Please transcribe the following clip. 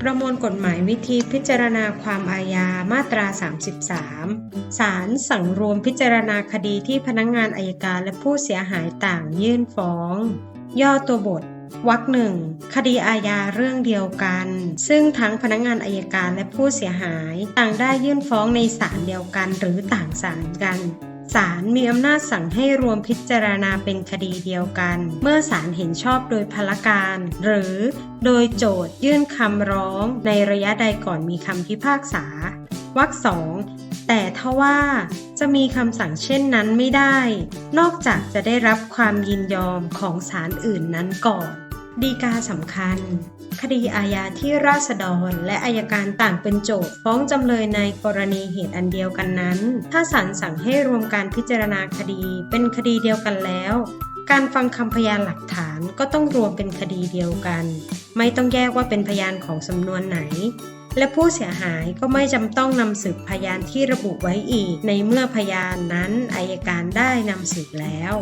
ประมวลกฎหมายวิธีพิจารณาความอาญามาตรา 33 ศาลสั่งรวมพิจารณาคดีที่พนักงงานอายการและผู้เสียหายต่างยื่นฟ้อง ย่อตัวบทวรรคหนึ่งคดีอาญาเรื่องเดียวกัน ซึ่งทั้งพนักงานอายการและผู้เสียหาย ต่างได้ยื่นฟ้องในศาลเดียวกันหรือต่างศาลกัน ศาลมีอำนาจสั่งให้รวมพิจารณาเป็นคดีเดียวกัน เมื่อศาลเห็นชอบโดยพลการ หรือโดยโจทย์ยื่นคำร้องในระยะใดก่อนมีคำพิพากษาวรรคสองแต่ทว่าจะมีคำสั่งเช่นนั้นไม่ได้ นอกจากจะได้รับความยินยอมของศาลอื่นนั้นก่อน ดีกาสำคัญ คดีอาญาที่ราษฎร และอายการต่างเป็นโจทก์ฟ้องจำเลยในกรณีเหตุอันเดียวกันนั้น ถ้าศาลสั่งให้รวมการพิจารณาคดีเป็นคดีเดียวกันแล้ว การฟังคำพยานหลักฐานก็ต้องรวมเป็นคดีเดียวกัน ไม่ต้องแยกว่าเป็นพยานของสำนวนไหนและผู้เสียหายก็ไม่จำต้องนำสืบพยานที่ระบุไว้อีก ในเมื่อพยานนั้นอายการได้นำสืบแล้ว